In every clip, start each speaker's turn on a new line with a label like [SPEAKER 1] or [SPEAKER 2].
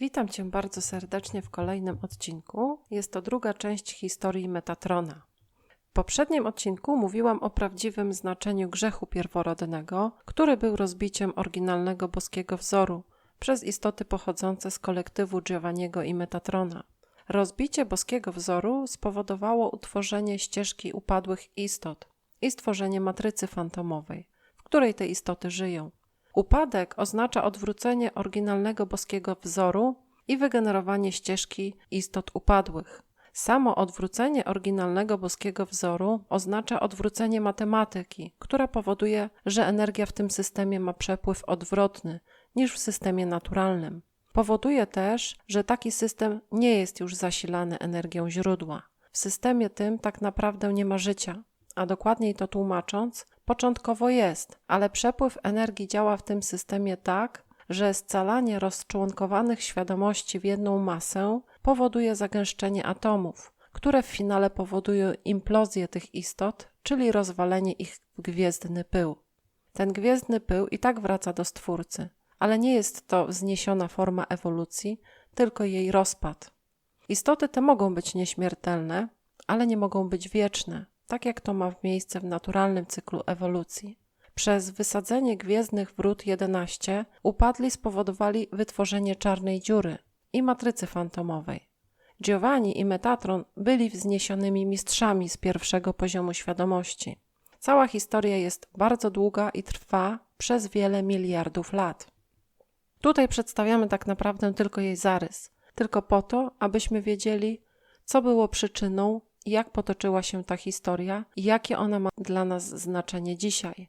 [SPEAKER 1] Witam Cię bardzo serdecznie w kolejnym odcinku. Jest to druga część historii Metatrona. W poprzednim odcinku mówiłam o prawdziwym znaczeniu grzechu pierworodnego, który był rozbiciem oryginalnego boskiego wzoru przez istoty pochodzące z kolektywu Giovanniego i Metatrona. Rozbicie boskiego wzoru spowodowało utworzenie ścieżki upadłych istot i stworzenie matrycy fantomowej, w której te istoty żyją. Upadek oznacza odwrócenie oryginalnego boskiego wzoru i wygenerowanie ścieżki istot upadłych. Samo odwrócenie oryginalnego boskiego wzoru oznacza odwrócenie matematyki, która powoduje, że energia w tym systemie ma przepływ odwrotny niż w systemie naturalnym. Powoduje też, że taki system nie jest już zasilany energią źródła. W systemie tym tak naprawdę nie ma życia, a dokładniej to tłumacząc, początkowo jest, ale przepływ energii działa w tym systemie tak, że scalanie rozczłonkowanych świadomości w jedną masę powoduje zagęszczenie atomów, które w finale powodują implozję tych istot, czyli rozwalenie ich w gwiezdny pył. Ten gwiezdny pył i tak wraca do Stwórcy, ale nie jest to wzniesiona forma ewolucji, tylko jej rozpad. Istoty te mogą być nieśmiertelne, ale nie mogą być wieczne, tak jak to ma miejsce w naturalnym cyklu ewolucji. Przez wysadzenie gwiezdnych wrót 11 upadli spowodowali wytworzenie czarnej dziury i matrycy fantomowej. Giovanni i Metatron byli wzniesionymi mistrzami z pierwszego poziomu świadomości. Cała historia jest bardzo długa i trwa przez wiele miliardów lat. Tutaj przedstawiamy tak naprawdę tylko jej zarys, tylko po to, abyśmy wiedzieli, co było przyczyną jak potoczyła się ta historia i jakie ona ma dla nas znaczenie dzisiaj.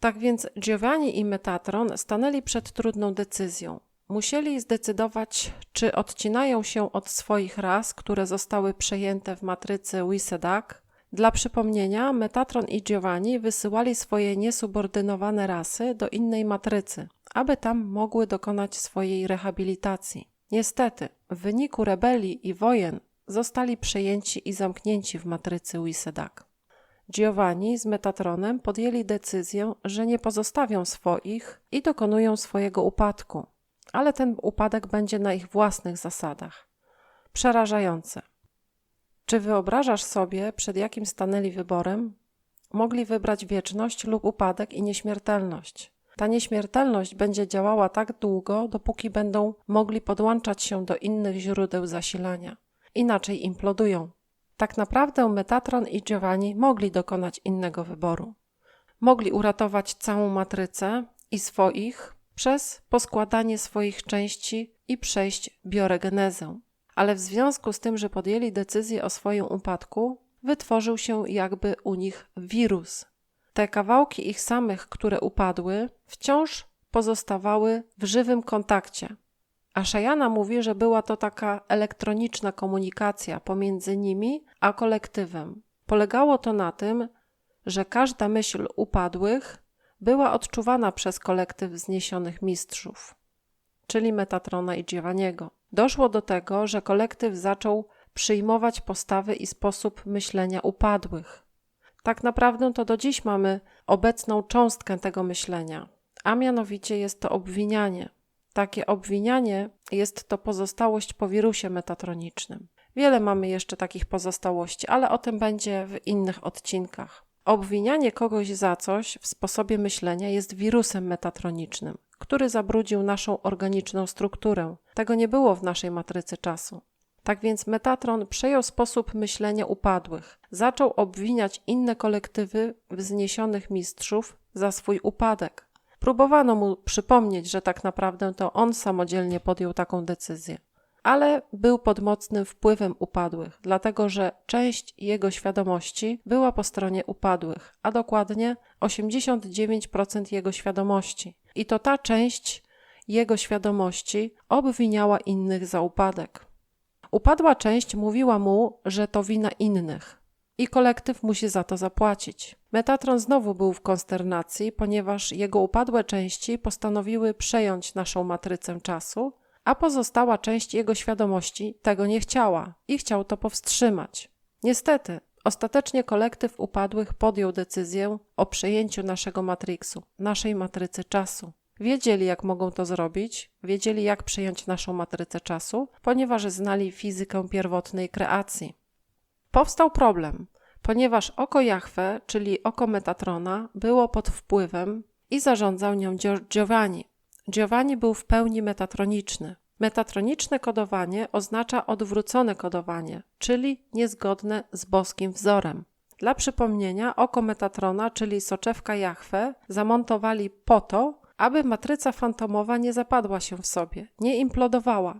[SPEAKER 1] Tak więc Giovanni i Metatron stanęli przed trudną decyzją. Musieli zdecydować, czy odcinają się od swoich ras, które zostały przejęte w matrycy Wisedak. Dla przypomnienia, Metatron i Giovanni wysyłali swoje niesubordynowane rasy do innej matrycy, aby tam mogły dokonać swojej rehabilitacji. Niestety, w wyniku rebelii i wojen zostali przejęci i zamknięci w matrycy Wisedak. Giovanni z Metatronem podjęli decyzję, że nie pozostawią swoich i dokonują swojego upadku, ale ten upadek będzie na ich własnych zasadach. Przerażające. Czy wyobrażasz sobie, przed jakim stanęli wyborem? Mogli wybrać wieczność lub upadek i nieśmiertelność. Ta nieśmiertelność będzie działała tak długo, dopóki będą mogli podłączać się do innych źródeł zasilania inaczej implodują. Tak naprawdę Metatron i Giovanni mogli dokonać innego wyboru. Mogli uratować całą matrycę i swoich przez poskładanie swoich części i przejść bioregenezę. Ale w związku z tym, że podjęli decyzję o swoim upadku, wytworzył się jakby u nich wirus. Te kawałki ich samych, które upadły, wciąż pozostawały w żywym kontakcie a Szajana mówi, że była to taka elektroniczna komunikacja pomiędzy nimi a kolektywem. Polegało to na tym, że każda myśl upadłych była odczuwana przez kolektyw wzniesionych mistrzów, czyli Metatrona i Giovanniego. Doszło do tego, że kolektyw zaczął przyjmować postawy i sposób myślenia upadłych. Tak naprawdę to do dziś mamy obecną cząstkę tego myślenia, a mianowicie jest to obwinianie. Takie obwinianie jest to pozostałość po wirusie metatronicznym. Wiele mamy jeszcze takich pozostałości, ale o tym będzie w innych odcinkach. Obwinianie kogoś za coś w sposobie myślenia jest wirusem metatronicznym, który zabrudził naszą organiczną strukturę. Tego nie było w naszej matrycy czasu. Tak więc Metatron przejął sposób myślenia upadłych. Zaczął obwiniać inne kolektywy wzniesionych mistrzów za swój upadek. Próbowano mu przypomnieć, że tak naprawdę to on samodzielnie podjął taką decyzję. Ale był pod mocnym wpływem upadłych, dlatego że część jego świadomości była po stronie upadłych, a dokładnie 89% jego świadomości. I to ta część jego świadomości obwiniała innych za upadek. Upadła część mówiła mu, że to wina innych, i kolektyw musi za to zapłacić. Metatron znowu był w konsternacji, ponieważ jego upadłe części postanowiły przejąć naszą matrycę czasu, a pozostała część jego świadomości tego nie chciała i chciał to powstrzymać. Niestety, ostatecznie kolektyw upadłych podjął decyzję o przejęciu naszego matriksu, naszej matrycy czasu. wiedzieli, jak mogą to zrobić, wiedzieli, jak przejąć naszą matrycę czasu, ponieważ znali fizykę pierwotnej kreacji. Powstał problem, ponieważ oko Jahwe, czyli oko Metatrona, było pod wpływem i zarządzał nią Giovanni. Giovanni był w pełni metatroniczny. Metatroniczne kodowanie oznacza odwrócone kodowanie, czyli niezgodne z boskim wzorem. Dla przypomnienia, oko Metatrona, czyli soczewka Jahwe, zamontowali po to, aby matryca fantomowa nie zapadła się w sobie, nie implodowała.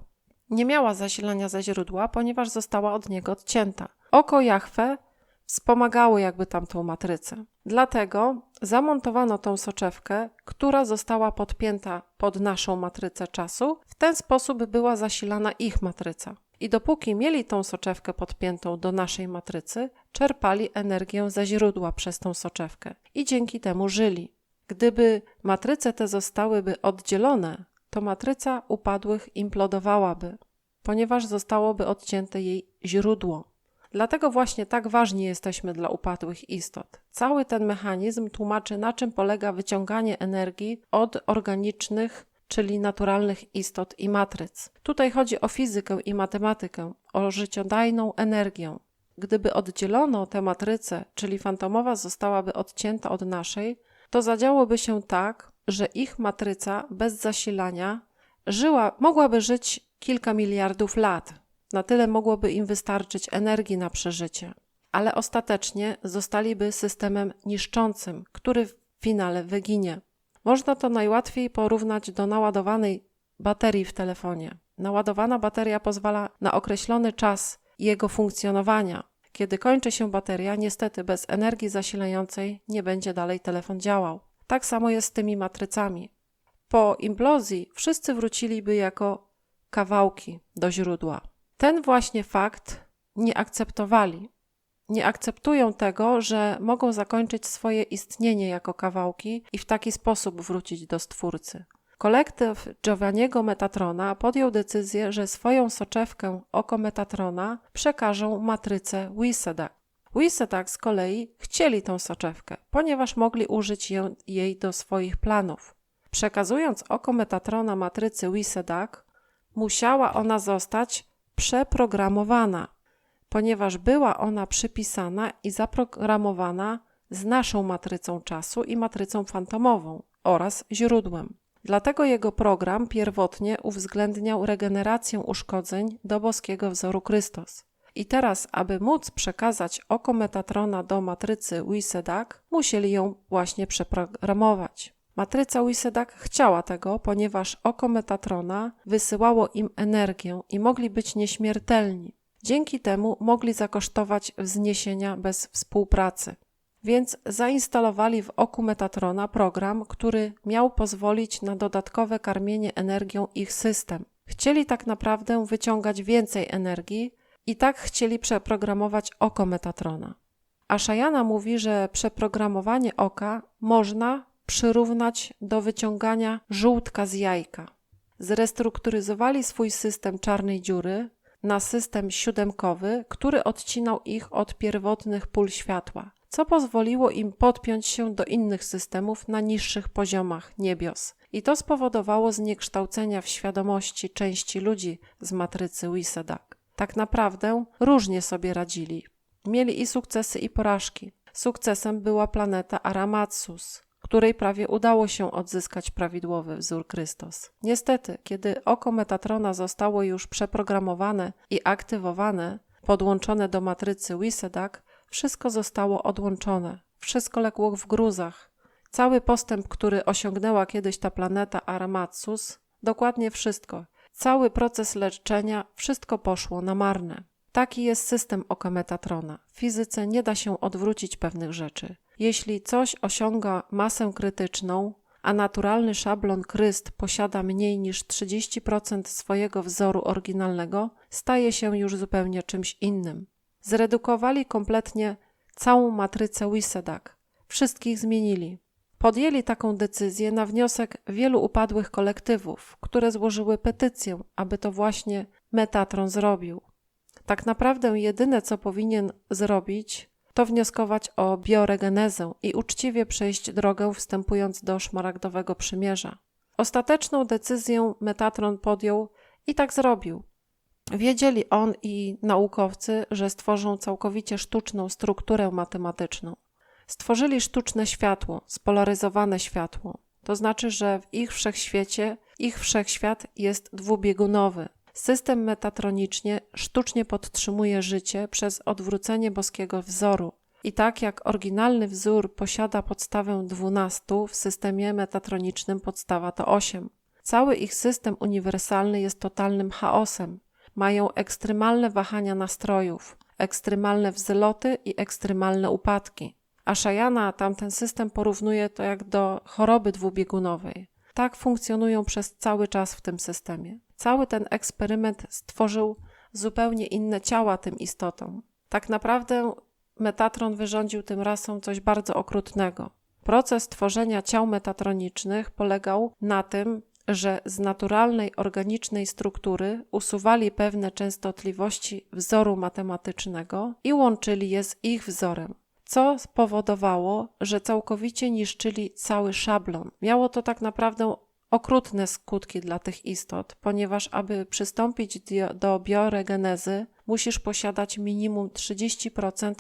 [SPEAKER 1] Nie miała zasilania ze źródła, ponieważ została od niego odcięta. Oko Jahwe wspomagało jakby tamtą matrycę. Dlatego zamontowano tą soczewkę, która została podpięta pod naszą matrycę czasu. W ten sposób była zasilana ich matryca. I dopóki mieli tą soczewkę podpiętą do naszej matrycy, czerpali energię ze źródła przez tą soczewkę i dzięki temu żyli. Gdyby matryce te zostałyby oddzielone, to matryca upadłych implodowałaby, ponieważ zostałoby odcięte jej źródło. Dlatego właśnie tak ważni jesteśmy dla upadłych istot. Cały ten mechanizm tłumaczy, na czym polega wyciąganie energii od organicznych, czyli naturalnych istot i matryc. Tutaj chodzi o fizykę i matematykę, o życiodajną energię. Gdyby oddzielono tę matrycę, czyli fantomowa zostałaby odcięta od naszej, to zadziałoby się tak, że ich matryca bez zasilania żyła, mogłaby żyć kilka miliardów lat. Na tyle mogłoby im wystarczyć energii na przeżycie, ale ostatecznie zostaliby systemem niszczącym, który w finale wyginie. Można to najłatwiej porównać do naładowanej baterii w telefonie. Naładowana bateria pozwala na określony czas jego funkcjonowania. Kiedy kończy się bateria, niestety bez energii zasilającej nie będzie dalej telefon działał. Tak samo jest z tymi matrycami. Po implozji wszyscy wróciliby jako kawałki do źródła. Ten właśnie fakt nie akceptowali. Nie akceptują tego, że mogą zakończyć swoje istnienie jako kawałki i w taki sposób wrócić do Stwórcy. Kolektyw Giovanniego Metatrona podjął decyzję, że swoją soczewkę oko Metatrona przekażą matrycę Wisedak. Wisedak z kolei chcieli tą soczewkę, ponieważ mogli użyć jej do swoich planów. Przekazując oko Metatrona matrycy Wisedak, musiała ona zostać przeprogramowana, ponieważ była ona przypisana i zaprogramowana z naszą matrycą czasu i matrycą fantomową oraz źródłem. Dlatego jego program pierwotnie uwzględniał regenerację uszkodzeń do boskiego wzoru Chrystus. I teraz, aby móc przekazać oko Metatrona do matrycy Wisedak, musieli ją właśnie przeprogramować. Matryca Wisedak chciała tego, ponieważ oko Metatrona wysyłało im energię i mogli być nieśmiertelni. Dzięki temu mogli zakosztować wzniesienia bez współpracy. Więc zainstalowali w oku Metatrona program, który miał pozwolić na dodatkowe karmienie energią ich system. Chcieli tak naprawdę wyciągać więcej energii i tak chcieli przeprogramować oko Metatrona. A Shayana mówi, że przeprogramowanie oka można przyrównać do wyciągania żółtka z jajka. Zrestrukturyzowali swój system czarnej dziury na system siódemkowy, który odcinał ich od pierwotnych pól światła, co pozwoliło im podpiąć się do innych systemów na niższych poziomach niebios. I to spowodowało zniekształcenia w świadomości części ludzi z matrycy Wisedak. Tak naprawdę różnie sobie radzili. Mieli i sukcesy, i porażki. Sukcesem była planeta Aramatsus, której prawie udało się odzyskać prawidłowy wzór Chrystus. Niestety, kiedy oko Metatrona zostało już przeprogramowane i aktywowane, podłączone do matrycy Wisedak, wszystko zostało odłączone. Wszystko legło w gruzach. Cały postęp, który osiągnęła kiedyś ta planeta Aramatsus, dokładnie wszystko, cały proces leczenia, wszystko poszło na marne. Taki jest system oka Metatrona. W fizyce nie da się odwrócić pewnych rzeczy. Jeśli coś osiąga masę krytyczną, a naturalny szablon Kryst posiada mniej niż 30% swojego wzoru oryginalnego, staje się już zupełnie czymś innym. Zredukowali kompletnie całą matrycę Wisedak. Wszystkich zmienili. Podjęli taką decyzję na wniosek wielu upadłych kolektywów, które złożyły petycję, aby to właśnie Metatron zrobił. Tak naprawdę jedyne, co powinien zrobić, to wnioskować o bioregenezę i uczciwie przejść drogę wstępując do szmaragdowego przymierza. Ostateczną decyzję Metatron podjął i tak zrobił. Wiedzieli on i naukowcy, że stworzą całkowicie sztuczną strukturę matematyczną. Stworzyli sztuczne światło, spolaryzowane światło. To znaczy, że w ich wszechświecie ich wszechświat jest dwubiegunowy. System metatronicznie sztucznie podtrzymuje życie przez odwrócenie boskiego wzoru. I tak jak oryginalny wzór posiada podstawę 12, w systemie metatronicznym podstawa to 8. Cały ich system uniwersalny jest totalnym chaosem. Mają ekstremalne wahania nastrojów, ekstremalne wzloty i ekstremalne upadki. A Shayana tamten system porównuje to jak do choroby dwubiegunowej. Tak funkcjonują przez cały czas w tym systemie. Cały ten eksperyment stworzył zupełnie inne ciała tym istotom. Tak naprawdę Metatron wyrządził tym rasom coś bardzo okrutnego. Proces tworzenia ciał metatronicznych polegał na tym, że z naturalnej organicznej struktury usuwali pewne częstotliwości wzoru matematycznego i łączyli je z ich wzorem co spowodowało, że całkowicie niszczyli cały szablon. Miało to tak naprawdę okrutne skutki dla tych istot, ponieważ aby przystąpić do bioregenezy, musisz posiadać minimum 30%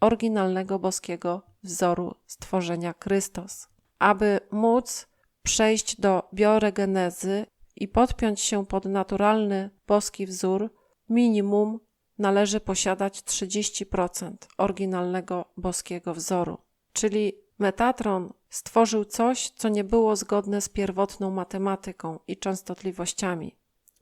[SPEAKER 1] oryginalnego boskiego wzoru stworzenia Chrystos. Aby móc przejść do bioregenezy i podpiąć się pod naturalny boski wzór, minimum należy posiadać 30% oryginalnego boskiego wzoru. Czyli Metatron stworzył coś, co nie było zgodne z pierwotną matematyką i częstotliwościami.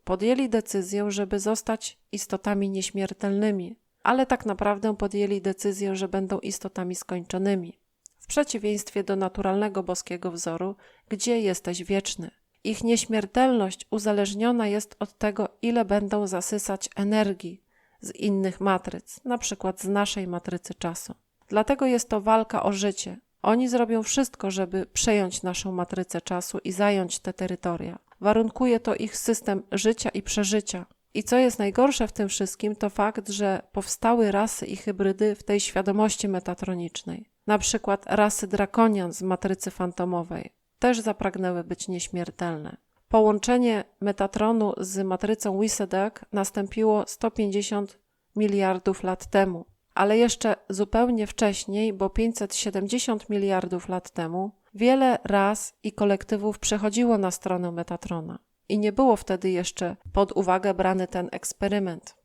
[SPEAKER 1] Podjęli decyzję, żeby zostać istotami nieśmiertelnymi, ale tak naprawdę podjęli decyzję, że będą istotami skończonymi. W przeciwieństwie do naturalnego boskiego wzoru, gdzie jesteś wieczny. Ich nieśmiertelność uzależniona jest od tego, ile będą zasysać energii, z innych matryc, na przykład z naszej matrycy czasu. Dlatego jest to walka o życie. Oni zrobią wszystko, żeby przejąć naszą matrycę czasu i zająć te terytoria. Warunkuje to ich system życia i przeżycia. I co jest najgorsze w tym wszystkim, to fakt, że powstały rasy i hybrydy w tej świadomości metatronicznej. Na przykład rasy drakonian z matrycy fantomowej też zapragnęły być nieśmiertelne. Połączenie Metatronu z matrycą Wisedak nastąpiło 150 miliardów lat temu, ale jeszcze zupełnie wcześniej, bo 570 miliardów lat temu, wiele raz i kolektywów przechodziło na stronę Metatrona i nie było wtedy jeszcze pod uwagę brany ten eksperyment.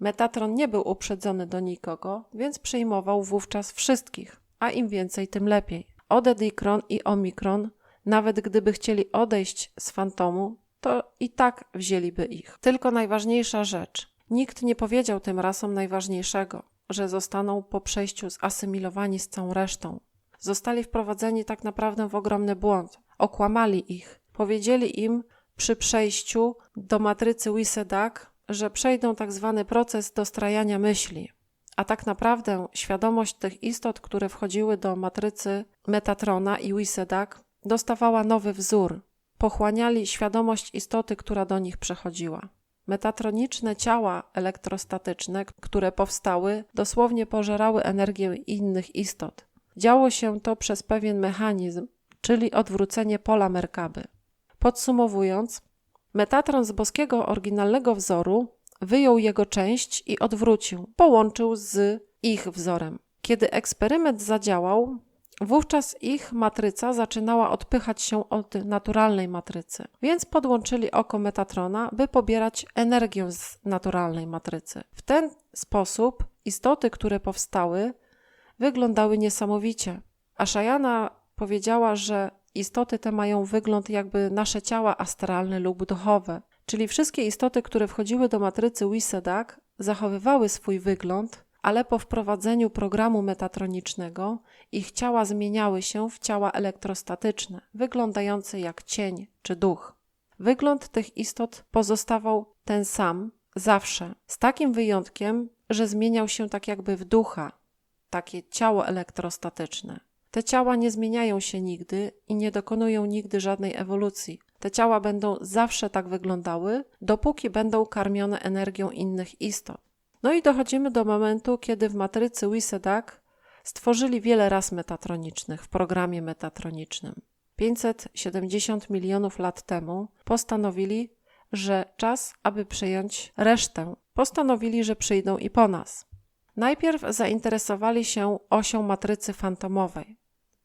[SPEAKER 1] Metatron nie był uprzedzony do nikogo, więc przyjmował wówczas wszystkich, a im więcej, tym lepiej. Odedikron i Omikron nawet gdyby chcieli odejść z fantomu, to i tak wzięliby ich. Tylko najważniejsza rzecz. Nikt nie powiedział tym rasom najważniejszego, że zostaną po przejściu zasymilowani z całą resztą. Zostali wprowadzeni tak naprawdę w ogromny błąd. Okłamali ich. Powiedzieli im przy przejściu do matrycy Wisedak, że przejdą tak zwany proces dostrajania myśli. A tak naprawdę świadomość tych istot, które wchodziły do matrycy Metatrona i Wisedak, dostawała nowy wzór. Pochłaniali świadomość istoty, która do nich przechodziła. Metatroniczne ciała elektrostatyczne, które powstały, dosłownie pożerały energię innych istot. Działo się to przez pewien mechanizm, czyli odwrócenie pola Merkaby. Podsumowując, Metatron z boskiego oryginalnego wzoru wyjął jego część i odwrócił, połączył z ich wzorem. Kiedy eksperyment zadziałał, Wówczas ich matryca zaczynała odpychać się od naturalnej matrycy, więc podłączyli oko Metatrona, by pobierać energię z naturalnej matrycy. W ten sposób istoty, które powstały, wyglądały niesamowicie. A powiedziała, że istoty te mają wygląd jakby nasze ciała astralne lub duchowe, czyli wszystkie istoty, które wchodziły do matrycy Wisedak, zachowywały swój wygląd ale po wprowadzeniu programu metatronicznego ich ciała zmieniały się w ciała elektrostatyczne, wyglądające jak cień czy duch. Wygląd tych istot pozostawał ten sam zawsze, z takim wyjątkiem, że zmieniał się tak jakby w ducha, takie ciało elektrostatyczne. Te ciała nie zmieniają się nigdy i nie dokonują nigdy żadnej ewolucji. Te ciała będą zawsze tak wyglądały, dopóki będą karmione energią innych istot. No i dochodzimy do momentu, kiedy w matrycy Wisedak stworzyli wiele ras metatronicznych w programie metatronicznym. 570 milionów lat temu postanowili, że czas, aby przyjąć resztę. Postanowili, że przyjdą i po nas. Najpierw zainteresowali się osią matrycy fantomowej.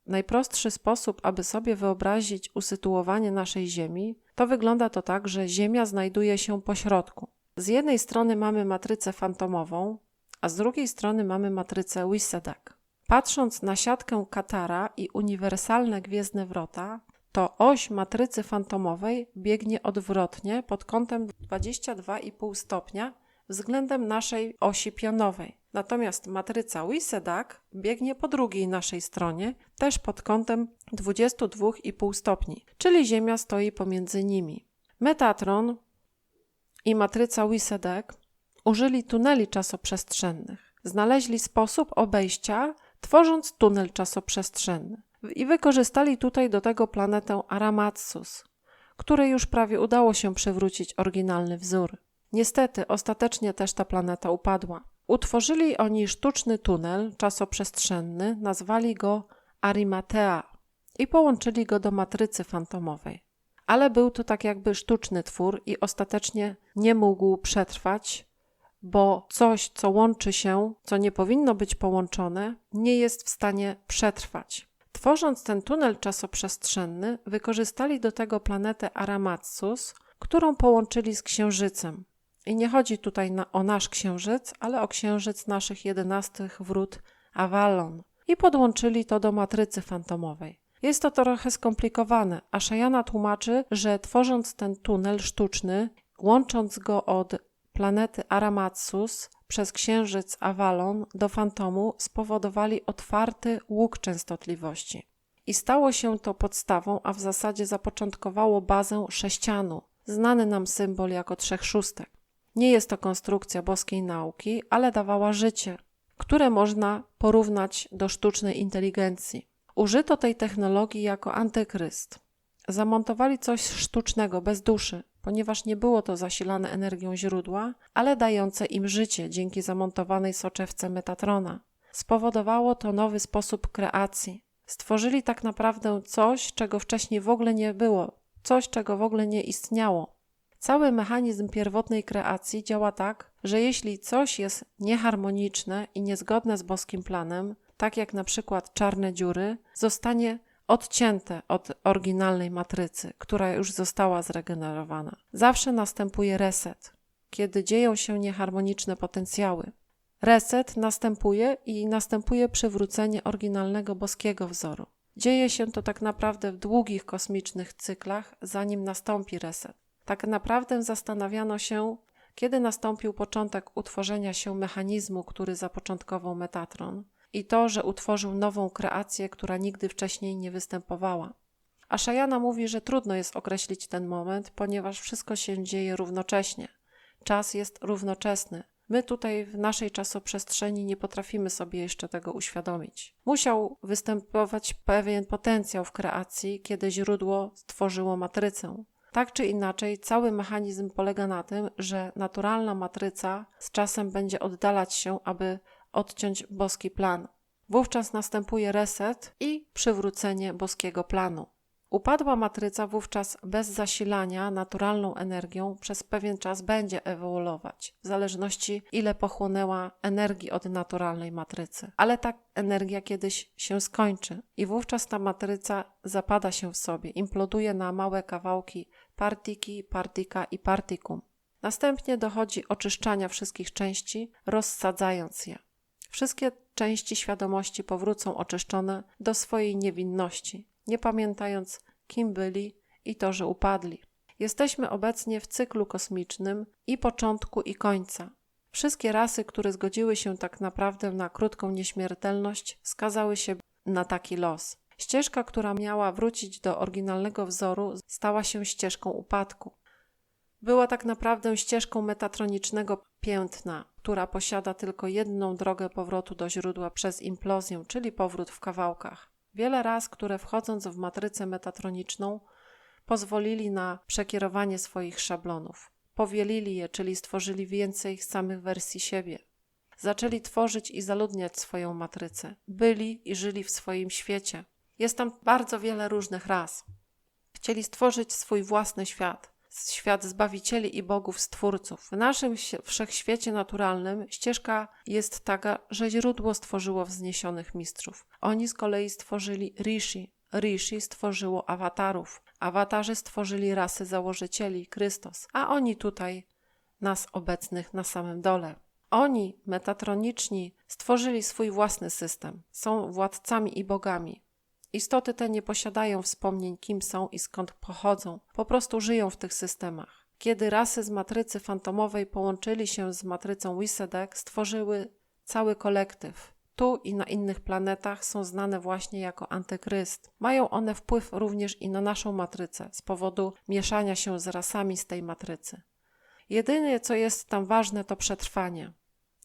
[SPEAKER 1] Najprostszy sposób, aby sobie wyobrazić usytuowanie naszej Ziemi, to wygląda to tak, że Ziemia znajduje się po środku. Z jednej strony mamy matrycę fantomową, a z drugiej strony mamy matrycę Wissedak. Patrząc na siatkę Katara i uniwersalne gwiezdne wrota, to oś matrycy fantomowej biegnie odwrotnie pod kątem 22,5 stopnia względem naszej osi pionowej. Natomiast matryca Wisedak biegnie po drugiej naszej stronie, też pod kątem 22,5 stopni, czyli Ziemia stoi pomiędzy nimi. Metatron i matryca Wisedak użyli tuneli czasoprzestrzennych. Znaleźli sposób obejścia, tworząc tunel czasoprzestrzenny. I wykorzystali tutaj do tego planetę Aramatsus, której już prawie udało się przywrócić oryginalny wzór. Niestety, ostatecznie też ta planeta upadła. Utworzyli oni sztuczny tunel czasoprzestrzenny, nazwali go Arimatea i połączyli go do matrycy fantomowej. Ale był to tak jakby sztuczny twór i ostatecznie nie mógł przetrwać, bo coś, co łączy się, co nie powinno być połączone, nie jest w stanie przetrwać. Tworząc ten tunel czasoprzestrzenny, wykorzystali do tego planetę Aramatsus, którą połączyli z Księżycem. I nie chodzi tutaj na, o nasz księżyc, ale o księżyc naszych jedenastych wrót Avalon. I podłączyli to do matrycy fantomowej. Jest to trochę skomplikowane, a Shayana tłumaczy, że tworząc ten tunel sztuczny, łącząc go od planety Aramatsus przez księżyc Avalon do fantomu, spowodowali otwarty łuk częstotliwości. I stało się to podstawą, a w zasadzie zapoczątkowało bazę sześcianu, znany nam symbol jako trzech szóstek. Nie jest to konstrukcja boskiej nauki, ale dawała życie, które można porównać do sztucznej inteligencji. Użyto tej technologii jako antykryst. Zamontowali coś sztucznego, bez duszy, ponieważ nie było to zasilane energią źródła, ale dające im życie dzięki zamontowanej soczewce Metatrona. Spowodowało to nowy sposób kreacji. Stworzyli tak naprawdę coś, czego wcześniej w ogóle nie było, coś, czego w ogóle nie istniało. Cały mechanizm pierwotnej kreacji działa tak, że jeśli coś jest nieharmoniczne i niezgodne z boskim planem, tak jak na przykład czarne dziury, zostanie odcięte od oryginalnej matrycy, która już została zregenerowana. Zawsze następuje reset, kiedy dzieją się nieharmoniczne potencjały. Reset następuje i następuje przywrócenie oryginalnego boskiego wzoru. Dzieje się to tak naprawdę w długich kosmicznych cyklach, zanim nastąpi reset. Tak naprawdę zastanawiano się, kiedy nastąpił początek utworzenia się mechanizmu, który zapoczątkował Metatron, i to, że utworzył nową kreację, która nigdy wcześniej nie występowała. A Shayana mówi, że trudno jest określić ten moment, ponieważ wszystko się dzieje równocześnie. Czas jest równoczesny. My tutaj w naszej czasoprzestrzeni nie potrafimy sobie jeszcze tego uświadomić. Musiał występować pewien potencjał w kreacji, kiedy źródło stworzyło matrycę. Tak czy inaczej, cały mechanizm polega na tym, że naturalna matryca z czasem będzie oddalać się, aby odciąć boski plan. Wówczas następuje reset i przywrócenie boskiego planu. Upadła matryca wówczas bez zasilania naturalną energią przez pewien czas będzie ewoluować, w zależności ile pochłonęła energii od naturalnej matrycy. Ale ta energia kiedyś się skończy i wówczas ta matryca zapada się w sobie, imploduje na małe kawałki partiki, partika i partikum. Następnie dochodzi oczyszczania wszystkich części, rozsadzając je. Wszystkie części świadomości powrócą oczyszczone do swojej niewinności, nie pamiętając, kim byli i to, że upadli. Jesteśmy obecnie w cyklu kosmicznym i początku i końca. Wszystkie rasy, które zgodziły się tak naprawdę na krótką nieśmiertelność, skazały się na taki los. Ścieżka, która miała wrócić do oryginalnego wzoru, stała się ścieżką upadku. Była tak naprawdę ścieżką metatronicznego piętna, która posiada tylko jedną drogę powrotu do źródła przez implozję, czyli powrót w kawałkach. Wiele raz, które wchodząc w matrycę metatroniczną, pozwolili na przekierowanie swoich szablonów. Powielili je, czyli stworzyli więcej samych wersji siebie. Zaczęli tworzyć i zaludniać swoją matrycę. Byli i żyli w swoim świecie. Jest tam bardzo wiele różnych ras. Chcieli stworzyć swój własny świat, świat zbawicieli i bogów stwórców. W naszym wszechświecie naturalnym ścieżka jest taka, że źródło stworzyło wzniesionych mistrzów. Oni z kolei stworzyli Rishi. Rishi stworzyło awatarów. Awatarzy stworzyli rasy założycieli, Chrystus, a oni tutaj, nas obecnych na samym dole. Oni, metatroniczni, stworzyli swój własny system. Są władcami i bogami. Istoty te nie posiadają wspomnień, kim są i skąd pochodzą, po prostu żyją w tych systemach. Kiedy rasy z matrycy fantomowej połączyli się z matrycą Wisedek, stworzyły cały kolektyw. Tu i na innych planetach są znane właśnie jako antykryst. Mają one wpływ również i na naszą matrycę z powodu mieszania się z rasami z tej matrycy. Jedynie co jest tam ważne to przetrwanie.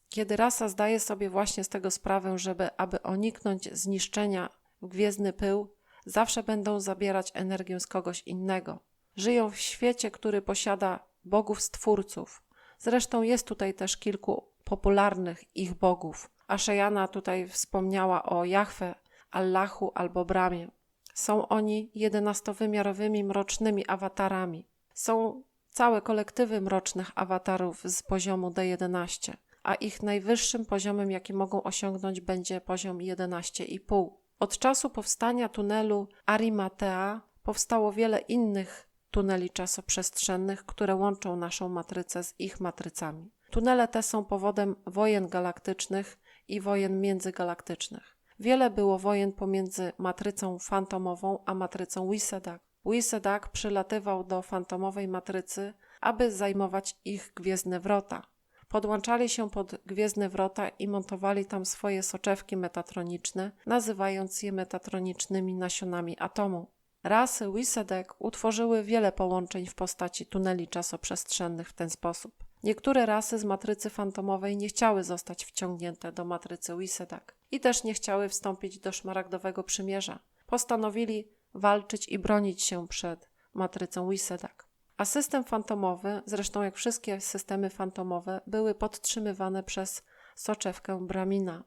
[SPEAKER 1] Kiedy rasa zdaje sobie właśnie z tego sprawę, żeby aby uniknąć zniszczenia gwiezdny pył, zawsze będą zabierać energię z kogoś innego. Żyją w świecie, który posiada bogów stwórców. Zresztą jest tutaj też kilku popularnych ich bogów. Ashayana tutaj wspomniała o Jahwe, Allahu albo Bramie. Są oni jedenastowymiarowymi mrocznymi awatarami. Są całe kolektywy mrocznych awatarów z poziomu D11, a ich najwyższym poziomem, jaki mogą osiągnąć, będzie poziom 11,5. Od czasu powstania tunelu Arimatea powstało wiele innych tuneli czasoprzestrzennych, które łączą naszą matrycę z ich matrycami. Tunele te są powodem wojen galaktycznych i wojen międzygalaktycznych. Wiele było wojen pomiędzy matrycą fantomową a matrycą Wisedak. Wisedak przylatywał do fantomowej matrycy, aby zajmować ich gwiezdne wrota podłączali się pod gwiezdne wrota i montowali tam swoje soczewki metatroniczne, nazywając je metatronicznymi nasionami atomu. Rasy Wisedek utworzyły wiele połączeń w postaci tuneli czasoprzestrzennych w ten sposób. Niektóre rasy z matrycy fantomowej nie chciały zostać wciągnięte do matrycy Wisedak i też nie chciały wstąpić do szmaragdowego przymierza. Postanowili walczyć i bronić się przed matrycą Wisedak. A system fantomowy, zresztą jak wszystkie systemy fantomowe, były podtrzymywane przez soczewkę Bramina.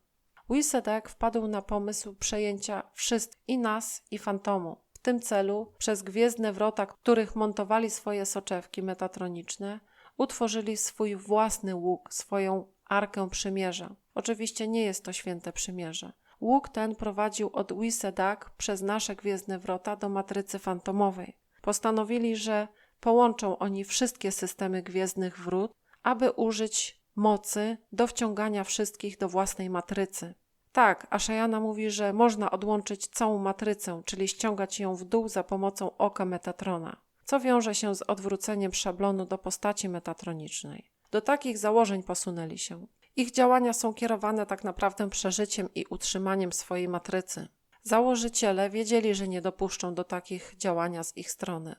[SPEAKER 1] Wisedek wpadł na pomysł przejęcia wszystkich i nas, i fantomu. W tym celu przez gwiezdne wrota, których montowali swoje soczewki metatroniczne, utworzyli swój własny łuk, swoją Arkę Przymierza. Oczywiście nie jest to święte przymierze. Łuk ten prowadził od Wisedak przez nasze gwiezdne wrota do matrycy fantomowej. Postanowili, że Połączą oni wszystkie systemy gwiezdnych wrót, aby użyć mocy do wciągania wszystkich do własnej matrycy. Tak, Ashayana mówi, że można odłączyć całą matrycę, czyli ściągać ją w dół za pomocą oka Metatrona, co wiąże się z odwróceniem szablonu do postaci metatronicznej. Do takich założeń posunęli się. Ich działania są kierowane tak naprawdę przeżyciem i utrzymaniem swojej matrycy. Założyciele wiedzieli, że nie dopuszczą do takich działania z ich strony.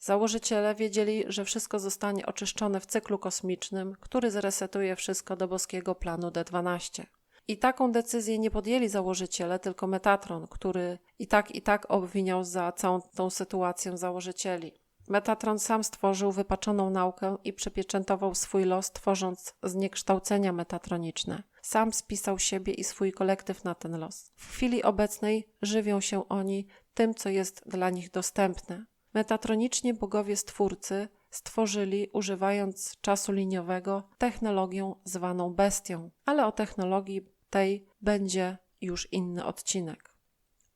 [SPEAKER 1] Założyciele wiedzieli, że wszystko zostanie oczyszczone w cyklu kosmicznym, który zresetuje wszystko do boskiego planu D12. I taką decyzję nie podjęli założyciele, tylko Metatron, który i tak i tak obwiniał za całą tą sytuację założycieli. Metatron sam stworzył wypaczoną naukę i przypieczętował swój los, tworząc zniekształcenia metatroniczne. Sam spisał siebie i swój kolektyw na ten los. W chwili obecnej żywią się oni tym, co jest dla nich dostępne, Metatroniczni bogowie stwórcy stworzyli, używając czasu liniowego, technologię zwaną bestią, ale o technologii tej będzie już inny odcinek.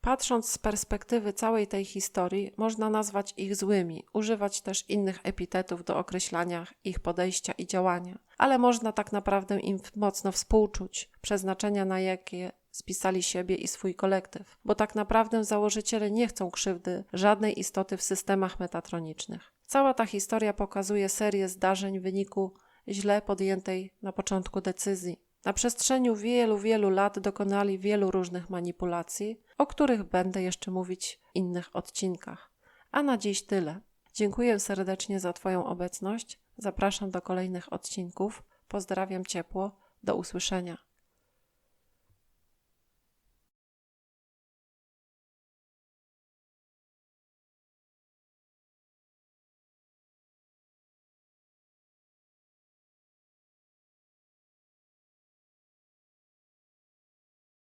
[SPEAKER 1] Patrząc z perspektywy całej tej historii, można nazwać ich złymi, używać też innych epitetów do określania ich podejścia i działania, ale można tak naprawdę im mocno współczuć, przeznaczenia na jakie spisali siebie i swój kolektyw, bo tak naprawdę założyciele nie chcą krzywdy żadnej istoty w systemach metatronicznych. Cała ta historia pokazuje serię zdarzeń w wyniku źle podjętej na początku decyzji. Na przestrzeni wielu, wielu lat dokonali wielu różnych manipulacji, o których będę jeszcze mówić w innych odcinkach. A na dziś tyle. Dziękuję serdecznie za Twoją obecność. Zapraszam do kolejnych odcinków. Pozdrawiam ciepło. Do usłyszenia.